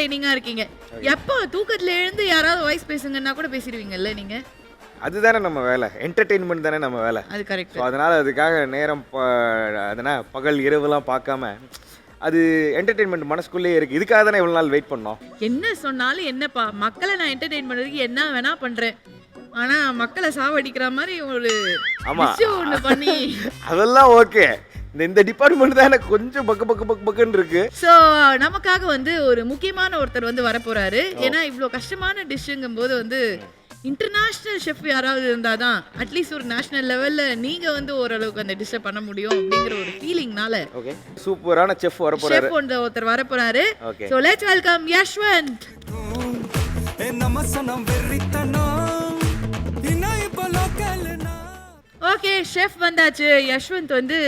என்டர்டெய்னிங்கா இருக்கீங்க. எப்போ தூக்கத்துல எழுந்து யாராவது வாய்ஸ் பேசுங்கன்னா கூட பேசிடுவீங்கல்ல நீங்க? அதுதானே நம்ம வேலை. என்டர்டெயின்மெண்ட் தானே நம்ம வேலை. அது கரெக்ட் ஸோ அதனால் அதுக்காக நேரம் அதனா பகல் இரவுலாம் பார்க்காம அது என்டர்டெயின்மெண்ட் மனசுக்குள்ளேயே இருக்குது இதுக்காக தானே இவ்வளோ நாள் வெயிட் பண்ணோம். என்ன சொன்னாலும் என்னப்பா மக்களை நான் என்டர்டெயின் பண்றதுக்கு என்ன வேணா பண்றேன். ஆனா மக்களை சாவடிக்கிற மாதிரி ஒரு ஆமா. விஷயம் ஒண்ணு பண்ணி. அதெல்லாம் ஓகே இந்த இந்த டிபார்ட்மெண்ட் தான் எனக்கு கொஞ்சம் பக்கு பக்கு பக்கு பக்குன்னு இருக்கு. சோ நமக்காக வந்து ஒரு முக்கியமான ஒருத்தர் வந்து வரப்போறாரு. ஏன்னா இவ்வளோ கஷ்டமான டிஷ்ஷுங்கும் போது வந்து இன்டர்நேஷ்னல் ஷெஃப் யாராவது இருந்தாதான் அட்லீஸ்ட் ஒரு நேஷனல் லெவல்ல நீங்க வந்து ஓரளவுக்கு அந்த டிஷ்ஷை பண்ண முடியும் அப்படிங்கிற ஒரு ஃபீலிங்னால ஓகே சூப்பரான செஃப் வர போறாரு ஷெஃப் ஒன்று ஒருத்தர் வரப்போறாரு. Okay so let's welcome Yashwant okay chef வந்தாச்சு. யஷ்வந்த் வந்து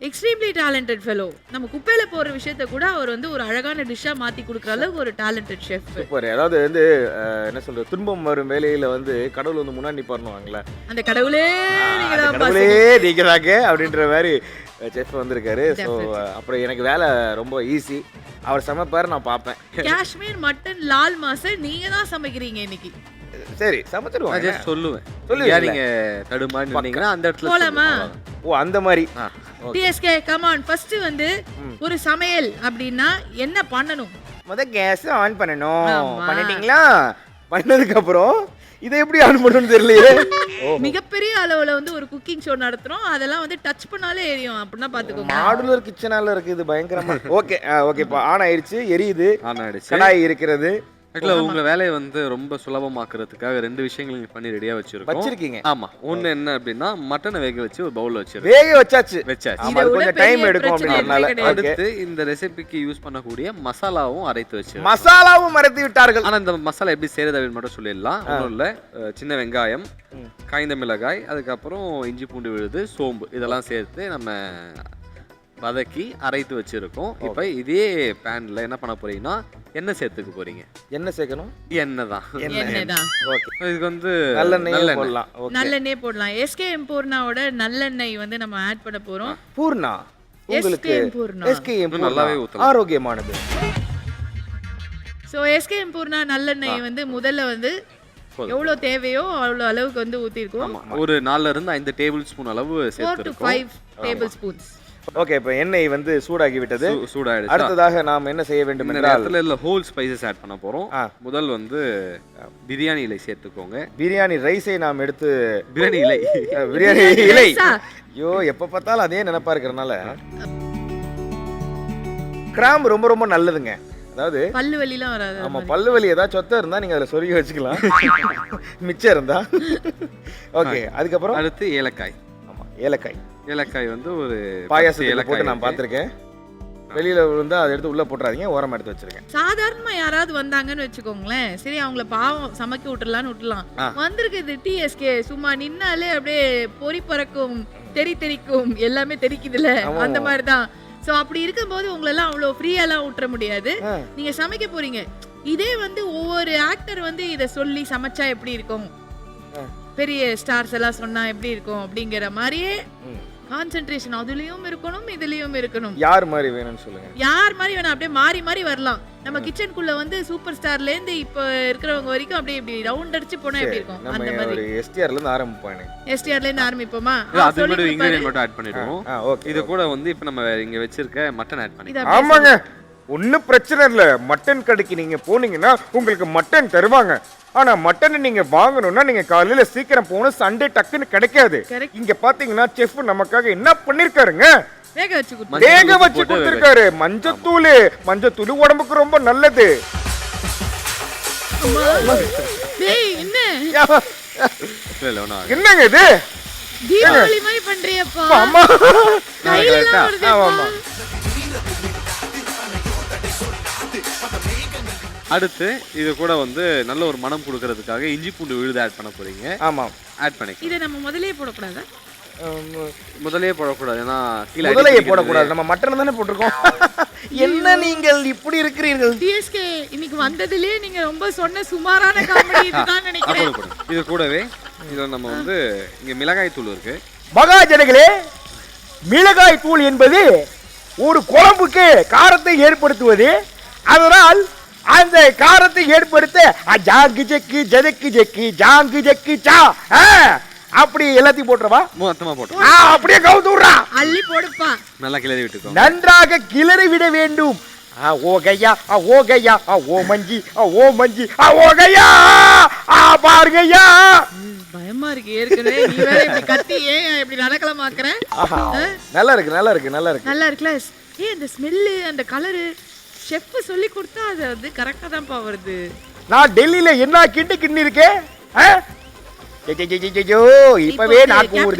எக்ஸ்ட்ரீம்லி டேலண்டட் ஃபெலோ நம்ம குப்பையில போற விஷயத்த கூட அவர் வந்து ஒரு அழகான டிஷ்ஷா மாத்தி கொடுக்குற அளவுக்கு ஒரு டேலண்டட் ஷெஃப் சூப்பர் அதாவது வந்து என்ன சொல்றது துன்பம் வரும் வேலையில வந்து கடவுள் வந்து முன்னாடி நிப்பாருவாங்களே அந்த கடவுளே கடவுளே நீங்கதாங்க அப்படின்ற மாதிரி செஃப் வந்திருக்காரு. ஸோ அப்புறம் எனக்கு வேலை ரொம்ப ஈஸி அவர் சமைப்பார் நான் பார்ப்பேன். காஷ்மீர் மட்டன் லால் மாச நீங்க தான் சமைக்கிறீங்க இன்னைக்கு. சரி சமைச்சிருவாங்க. ஜஸ்ட் சொல்லுவேன். சொல்லுவீங்கல்ல? ஏன் நீங்க தடுமாறி அந்த இடத்துல போலாமா? ஓ அந்த மாதிரி. ஆ. டிஎஸ்கே கமான் ஃபர்ஸ்ட் வந்து ஒரு சமையல் அப்படின்னா என்ன பண்ணணும்? முத கேஸ் ஆன் பண்ணணும். பண்ணிட்டீங்களா? பண்ணதுக்கு அப்புறம் இதை எப்படி ஆன் பண்ணணும்னு தெரியலையே. மிகப்பெரிய அளவுல வந்து ஒரு குக்கிங் ஷோ நடத்துறோம். அதெல்லாம் வந்து டச் பண்ணாலே எரியும் அப்படின்னா பாத்துக்கோங்க மாடுலர் கிச்சனால இருக்கு இது பயங்கரமா. ஓகே ஓகே ஆன் ஆயிடுச்சு எரியுது. ஆன் ஆயிடுச்சு. கடாய் இருக்கிறது. ஆக்சுவலா உங்க வேலையை வந்து ரொம்ப சுலபமாக்குறதுக்காக ரெண்டு விஷயங்கள் நீங்க பண்ணி ரெடியா வச்சிருக்கோம். வச்சிருக்கீங்க. ஆமா. ஒண்ணு என்ன அப்படின்னா மட்டனை வேக வச்சு ஒரு பவுல்ல வச்சிருக்கோம். வேக வச்சாச்சு. வச்சாச்சு. கொஞ்சம் டைம் எடுக்கும் ஓகே அடுத்து இந்த ரெசிபிக்கு யூஸ் பண்ணக்கூடிய மசாலாவும் அரைத்து வச்சு மசாலாவும் மறைத்து விட்டார்கள். ஆனா இந்த மசாலா எப்படி செய்யறது அப்படின்னு மட்டும் சொல்லிடலாம். ஒன்றும் இல்ல. சின்ன வெங்காயம் காய்ந்த மிளகாய் அதுக்கப்புறம் இஞ்சி பூண்டு விழுது சோம்பு. இதெல்லாம் சேர்த்து நம்ம வதக்கி அரைத்து வச்சிருக்கோம். இப்போ இதே பேன்ல என்ன பண்ண போறீங்கன்னா எண்ணெய் சேர்த்துக்க போறீங்க. என்ன சேர்க்கணும்? எண்ணெய் தான். என்னதான் ஓகே. இதுக்கு வந்து நல்லெண்ணெய் நல்லெண்ணெய். போடலாம். ஓகே. நல்லெண்ணெய் போடலாம். எஸ்கே பூர்ணாவோட நல்லெண்ணெய் வந்து நம்ம ஆட் பண்ண போறோம். பூர்ணா உங்களுக்கு. எஸ்கேஎம் நல்லாவே ஊத்தலாம். ஆரோக்கியமானது. ஸோ எஸ்கே பூர்ணா நல்லெண்ணெய் வந்து முதல்ல வந்து. எவ்வளோ தேவையோ அவ்வளோ அளவுக்கு வந்து ஊற்றிருக்கோம் ஒரு நாலுல இருந்து ஐந்து டேபிள் ஸ்பூன் அளவு ஃபோர் டு சேர்த்துருக்கோம். ஃபைவ் டேபிள் ஸ்பூன்ஸ் ஓகே இப்போ எண்ணெய் வந்து சூடாகி விட்டது சூடாயிடுச்சா? அடுத்ததாக நாம் என்ன செய்ய வேண்டும் இந்த நேரத்துல இல்ல ஹோல் ஸ்பைசஸ் ஆட் பண்ண போறோம். முதல் வந்து பிரியாணி இலை சேர்த்துக்கோங்க. பிரியாணி ரைஸை நாம் எடுத்து பிரியாணி இலை. பிரியாணி இலை? ஐயோ எப்ப பார்த்தாலும் அதே நினைப்பா இருக்கிறனால கிராம்பு ரொம்ப ரொம்ப நல்லதுங்க. அதாவது பல்லு வலிலாம் வராது. ஆமா. பல்லு வலி ஏதாவது சொத்தை இருந்தா நீங்க அதுல சொருகி வச்சுக்கலாம். மிச்சம் இருந்தா. ஓகே அதுக்கப்புறம் அடுத்து ஏலக்காய். ஆமா ஏலக்காய். ஏலக்காய் வந்து ஒரு பாயாசத்துக்கு ஏலக்காய் போட்டு நான். பார்த்திருக்கேன் வெளியில விழுந்தா அதை எடுத்து உள்ள போட்டுறாதீங்க ஓரமா எடுத்து வச்சிருக்கேன் சாதாரணமா யாராவது வந்தாங்கன்னு வச்சுக்கோங்களேன் சரி அவங்கள பாவம் சமைக்க விட்டுறலாம்னு விட்டுலாம். வந்திருக்குது டிஎஸ்கே சும்மா நின்னாலே அப்படியே பொறி பறக்கும் தெறி தெறிக்கும் எல்லாமே தெரிக்குதுல அந்த ஆமா. மாதிரி தான் ஸோ அப்படி இருக்கும்போது உங்களெல்லாம் அவ்வளோ ஃப்ரீயாலாம் விட்டுற முடியாது. நீங்க சமைக்க போறீங்க இதே வந்து ஒவ்வொரு ஆக்டர் வந்து இதை சொல்லி சமைச்சா எப்படி இருக்கும். பெரிய ஸ்டார்ஸ் எல்லாம் சொன்னா எப்படி இருக்கும் அப்படிங்கிற மாதிரியே. கான்சென்ட்ரேஷன் அதுலயும் இருக்கணும் இதுலயும் இருக்கணும். யார் மாதிரி வேணும்னு சொல்லுங்க. யார் மாதிரி வேணா அப்படியே மாறி மாறி வரலாம். நம்ம கிச்சனுக்குள்ள வந்து சூப்பர் ஸ்டார்ல இருந்து இப்ப இருக்கிறவங்க வரைக்கும் அப்படியே இப்படி ரவுண்ட் அடிச்சு போனா எப்படி இருக்கும்? அந்த மாதிரி. எஸ்டிஆர்ல இருந்து ஆரம்பிப்போம் எனக்கு. எஸ்டிஆர்ல இருந்து ஆரம்பிப்போமா? அது மட்டும். இன்கிரியன் மட்டும் ஆட் பண்ணிடுவோம். ஓகே இது கூட வந்து இப்ப நம்ம இங்க வச்சிருக்க மட்டன் ஆட் பண்ணி ஆமாங்க. ஒன்றும் பிரச்சனை இல்லை. மட்டன் கடைக்கு நீங்க போனீங்கன்னா உங்களுக்கு மட்டன் தருவாங்க. ஆனா மட்டன் நீங்க வாங்கணும்னா நீங்க காலையில சீக்கிரம் போகணும். சண்டே டக்குன்னு கிடைக்காது. இங்க பாத்தீங்கன்னா செஃப் நமக்காக என்ன பண்ணிருக்காருங்க? வேக வச்சு கொடுத்துருக்காரு. மஞ்சத்தூள் மஞ்சத்தூள். உடம்புக்கு ரொம்ப நல்லது. என்னங்க இது? தீபாவளி மாதிரி பண்றியப்பா. ஆமா, ஆமா. அடுத்து இது கூட வந்து நல்ல ஒரு மனம் கொடுக்கறதுக்காக இஞ்சி பூண்டு விழுது ஆட் பண்ண போறீங்க. ஆமா. ஆட் பண்ணிக்க இதை நம்ம முதல்லயே போடக்கூடாதா? ஆம், முதலே போடக்கூடாது. ஏன்னா கீழே முதலையை. போடக்கூடாது. நம்ம மட்டன் தானே போட்டிருக்கோம். என்ன நீங்கள் இப்படி இருக்கிறீர்கள்? டிஎஸ்கே இன்னைக்கு வந்ததுலயே நீங்க ரொம்ப சொன்ன சுமாரான காமெடி இதுதான் நினைக்கிறேன். இது கூடவே இதுல நம்ம வந்து இங்க மிளகாய் தூள் இருக்கு. மகாஜனங்களே மிளகாய் தூள் என்பது ஒரு குழம்புக்கு காரத்தை ஏற்படுத்துவது. அதனால் அந்த காரத்தை ஏற்படுத்த ஜாங்கு ஜெக்கு ஜதக்கு ஜெக்கு ஜாங்கு ஜெக்கு ஜா ஆ, அப்படி எல்லாத்தையும் போட்டுறவா? மொத்தமா போட்டோம் ஆ, அப்படியே கவுத்து விடுறா. அள்ளி போடுப்பா. நல்லா கிளறி விட்டுக்கோ. நன்றாக கிளறி விட வேண்டும். ஆ ஓகையா ஆ ஓகையா ஆ ஓ மஞ்சி ஆ ஓ மஞ்சி ஆ ஓகையா ஆ பாருங்கய்யா. பயமா இருக்கு ஏற்கனவே நீ வேற இப்படி கத்தி ஏன் இப்படி நடக்கலமாக்குற நல்லா இருக்கு நல்லா இருக்கு நல்லா இருக்கு. நல்லா இருக்குல்ல ஏ அந்த ஸ்மெல்லு அந்த கலரு ஷெஃப் சொல்லி கொடுத்தா அது வந்து கரெக்டா தான்ப்பா வருது. நான் டெல்லியில என்ன கிண்டு கிண்ணி ஜோ, இப்பவே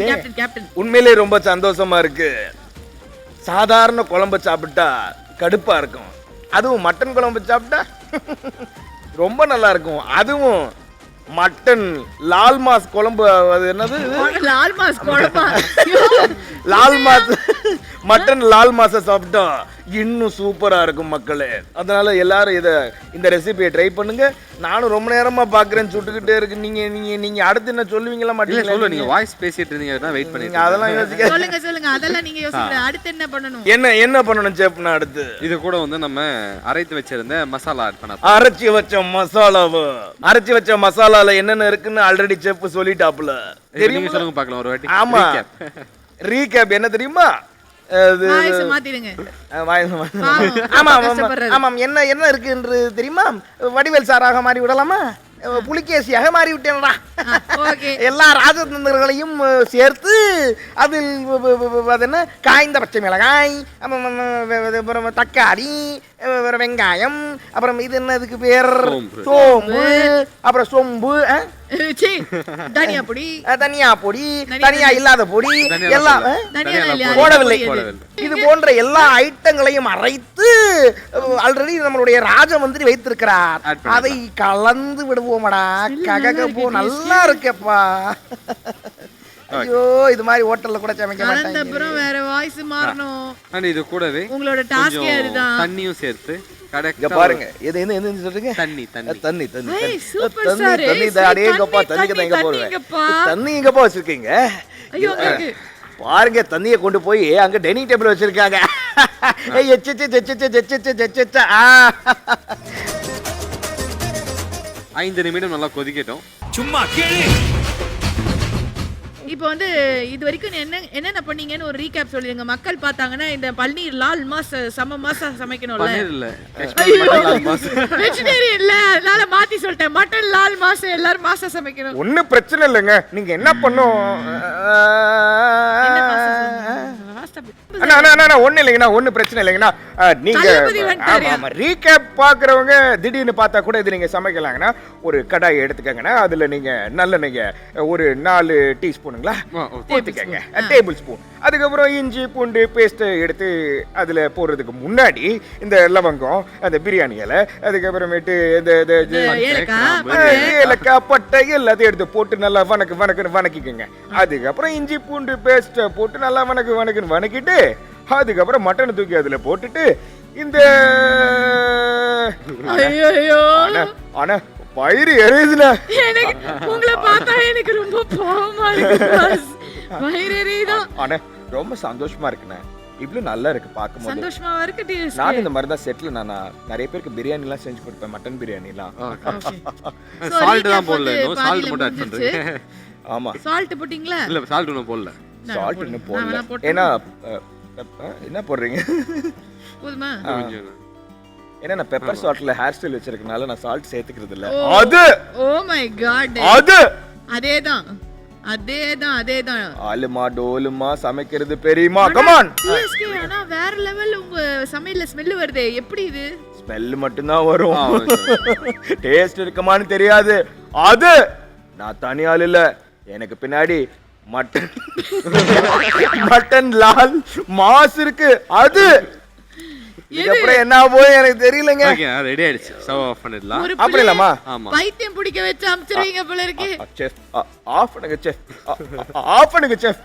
கேப்டன் கேப்டன் உண்மையிலே ரொம்ப சந்தோஷமா இருக்கு. சாதாரண குழம்பு சாப்பிட்டா கடுப்பா இருக்கும். அதுவும் மட்டன் குழம்பு சாப்பிட்டா ரொம்ப நல்லா இருக்கும். அதுவும் மட்டன் லால் மாஸ் குழம்பு அது என்னது? லால் மாஸ் குழம்பா? லால் மாஸ். மட்டன் லால் மாச சாப்பிட்டா இன்னும் சூப்பரா இருக்கும் மக்களே. அதனால எல்லாரும் இத இந்த ரெசிபியை ட்ரை பண்ணுங்க. நானும் ரொம்ப நேரமா பாக்குறேன் சுட்டுக்கிட்டே இருக்கு. நீங்க நீங்க நீங்க அடுத்து என்ன சொல்லுவீங்களா மாட்டீங்களா? சொல்லு நீங்க வாய்ஸ் பேசிட்டு இருந்தீங்கன்னா வெயிட் பண்ணிட்டு அதெல்லாம் யோசிக்க சொல்லுங்க சொல்லுங்க. அதெல்லாம் நீங்க யோசிக்கிற அடுத்து என்ன பண்ணணும்? என்ன என்ன பண்ணணும் செப்னா அடுத்து? இது கூட வந்து நம்ம அரைத்து வச்சிருந்த மசாலா ஆட் பண்ண அரைச்சி வச்ச மசாலாவு அரைச்சி வச்ச மசாலால என்னென்ன இருக்குன்னு ஆல்ரெடி செப் சொல்லிட்டாப்புல. தெரியுமா சொல்லுங்க பார்க்கலாம். ஒரு வாட்டி ஆமா. ரீகேப் என்ன தெரியுமா? என்ன என்ன இருக்குன்றது தெரியுமா? வடிவேல் சாராக மாறி விடலாமா? புலிகேசியாக மாறி விட்டேன்டா. எல்லா ராஜதந்திரங்களையும் சேர்த்து அதில் அது என்ன? காய்ந்த பச்சை மிளகாய் அப்புறம் தக்காளி அப்புறம் வெங்காயம் அப்புறம் இது என்ன இதுக்கு பேர்? சோம்பு. அப்புறம் சொம்பு தனியா பொடி. தனியா பொடி தனியா இல்லாத பொடி எல்லாம்? போடவில்லை. இது போன்ற எல்லா ஐட்டங்களையும் அரைத்து ஆல்ரெடி நம்மளுடைய ராஜமந்திரி வைத்திருக்கிறார். அதை கலந்து விடுவோமடா. ககக போ நல்லா இருக்கேப்பா. ஐயோ இது மாதிரி ஹோட்டல்ல கூட சமைக்க மாட்டாங்க. அப்புறம் வேற வாய்ஸ் மாறணும். அண்ட் இது கூடவே உங்களோட டாஸ்கே அதுதான் தண்ணியும் சேர்த்து இங்க பாருங்க. எது என்ன என்ன சொல்றீங்க? தண்ணி தண்ணி. தண்ணி தண்ணி தண்ணி. தண்ணி எங்கப்பா தண்ணி, தண்ணிக்கு தான் எங்க தண்ணி, போடுவேன். தண்ணிங்கப்பா. தண்ணி எங்கப்பா வச்சிருக்கீங்க? பாருங்க தண்ணியை கொண்டு போய் அங்க டைனிங் டேபிள் வச்சிருக்காங்க. ஏய், எச்செச்சே, எச்செச்சே, எச்செச்சே, எச்செச்சே, ஆ. ஐந்து நிமிடம் நல்லா கொதிக்கட்டும். சும்மா கேளு. இப்போ வந்து இது வரைக்கும் நீ என்ன என்னென்ன பண்ணீங்கன்னு ஒரு ரீகேப் சொல்லிடுங்க மக்கள் பார்த்தாங்கன்னா இந்த பன்னீர் லால் மாச சம மாசம் சமைக்கணும்ல. பன்னீர் இல்ல காஷ்மீர் லால் மாஸ் வெஜிடேரியன் இல்ல அதனால மாத்தி சொல்லிட்டேன். மட்டன் லால் மாசம் எல்லாரும் மாசம் சமைக்கணும். ஒண்ணும் பிரச்சனை இல்லைங்க. நீங்க என்ன பண்ணும்? ஒண்ணு இல்லைங்கண்ணா ஒண்ணு பிரச்சனை இல்லைங்கண்ணா. நீங்க ரீகேப் பாக்குறவங்க திடீர்னு பார்த்தா கூட இது நீங்க சமைக்கலாங்கண்ணா. ஒரு கடாய் எடுத்துக்கங்கண்ணா. அதுல நீங்க நல்லெண்ணெய்ய ஒரு நாலு டீஸ்பூனுங்களா. ஊத்திக்கங்க டேபிள் ஸ்பூன். அதுக்கப்புறம் இஞ்சி பூண்டு பேஸ்ட் எடுத்து அதுல போடுறதுக்கு முன்னாடி இந்த லவங்கம் அந்த பிரியாணி இலை அதுக்கப்புறமேட்டு இந்த ஏலக்காய். பட்டை. எல்லாத்தையும் எடுத்து போட்டு நல்லா வணக்கு வணக்குன்னு வணக்கிக்கோங்க அதுக்கப்புறம் இஞ்சி பூண்டு பேஸ்ட்டை போட்டு நல்லா வணக்கு வணக்குன்னு வணக்கிட்டு அதுக்கப்புறம் மட்டனை தூக்கி அதுல போட்டுட்டு இந்த ஐயோ ஆனா ஆனா பயிறு எரியுதுல எனக்கு உங்களை பார்த்தா எனக்கு ரொம்ப பாவமா இருக்கு ரொம்ப சந்தோஷமா இருக்குண்ணே. இவ்வளவு நல்லா இருக்கு பார்க்கும்போது. சந்தோஷமாவா இருக்கு டேஸ்ட்? நானும் இந்த மாதிரி தான் செட்டில் நான் நிறைய பேருக்கு பிரியாணி எல்லாம் செஞ்சு கொடுப்பேன் மட்டன் பிரியாணி எல்லாம் சால்ட் தான் போடல இன்னும் சால்ட் மட்டும் ஆட் பண்றேன் ஆமா. சால்ட் போட்டீங்களா? இல்ல சால்ட் இன்னும் போடல. சால்ட் இன்னும் நான் போடல? ஏன்னா என்ன போடுறீங்க? போதுமா? ஏன்னா நான் பெப்பர் சால்ட்ல ஹேர் ஸ்டைல் வச்சிருக்கனால நான் சால்ட் சேர்த்துக்கிறது இல்ல. அது! ஓ மை காட் அது! அதேதான். அதேதான் அதேதான். ஆலுமா டோலுமா சமைக்கிறது பெரியமா கமான் ஆனா வேற லெவல் உங்க சமையல்ல ஸ்மெல் வருதே. எப்படி இது? ஸ்மெல் மட்டும்தான் வரும். டேஸ்ட் இருக்குமான்னு தெரியாது. அது நான் தனியாள் இல்ல. எனக்கு பின்னாடி மட்டன். மட்டன் லால் மாஸ் இருக்கு. அது இதுக்கப்புறம் என்ன போய் எனக்கு தெரியலங்க. ஓகே ரெடி ஆயிடுச்சு. ஸ்டவ் ஆஃப் பண்ணிடலாம். ஒரு அப்படி இல்லாமா ஆமா. பைத்தியம் பிடிக்க வச்சு அமிச்சிருவீங்க போல இருக்கு. செஃப் ஆஃப் பண்ணுங்க செஃப் ஆஃப் பண்ணுங்க செஃப்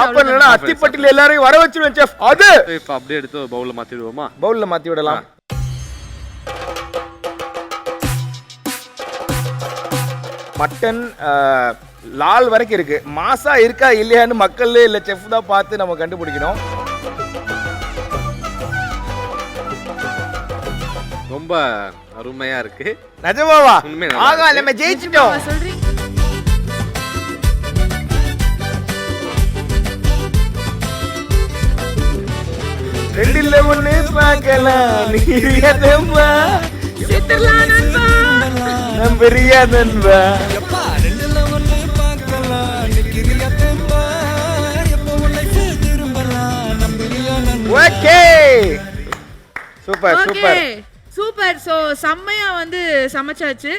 ஆஃப் பண்ணலனா அத்திப்பட்டில எல்லாரையும் வர வச்சிருவேன் செஃப் அது. இப்போ அப்படியே எடுத்து பவுல்ல மாத்திடுவோமா பவுல்ல மாத்தி விடலாம். மட்டன் லால் வரைக்கும் இருக்கு. மாசா இருக்கா இல்லையான்னு மக்கள் இல்ல செஃப் தான் பார்த்து நம்ம கண்டுபிடிக்கணும். ரொம்ப அருமையா இருக்கு. நிஜமாவா? ஆகா. நம்ம ஜெயிச்சிட்டோம். சொல்றீங்க? ரெண்டில் ஒண்ணு பார்க்கலாம். நீரியாதம்பா செத்துடலாம் நண்பா. நம் பெரியாதன்பா எப்பா ரெண்டுல ஒண்ணு பார்க்கலாம். நிக்கிறியா தெம்பா. எப்போ உன்னை திரும்பலாம் நம்புறியா நண்பா. Okay. Super super. Super. So செம்மையா வந்து சமைச்சாச்சு.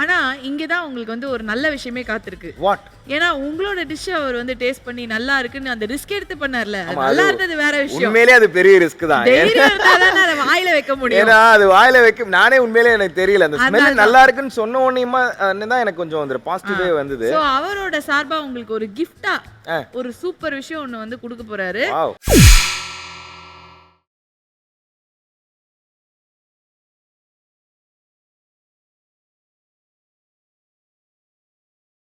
ஆனா இங்க தான் உங்களுக்கு வந்து ஒரு நல்ல விஷயமே காத்திருக்கு. வாட் ஏன்னா உங்களோட டிஷ் அவர் வந்து டேஸ்ட் பண்ணி நல்லா இருக்குன்னு அந்த ரிஸ்க் எடுத்து பண்ணார்ல. நல்லா இருந்தது வேற விஷயம். உண்மையிலே அது பெரிய ரிஸ்க் தான். தைரியம் அதை வாயில வைக்க முடியும். ஏன்னா அது வாயில வைக்க நானே உண்மையிலே எனக்கு தெரியல. அந்த ஸ்மெல் நல்லா இருக்குன்னு சொன்ன உடனேமா தான் எனக்கு கொஞ்சம் அந்த பாசிட்டிவே வந்தது. சோ அவரோட சார்பா உங்களுக்கு ஒரு கிஃப்டா. ஒரு சூப்பர் விஷயம் ஒண்ணு வந்து கொடுக்க போறாரு.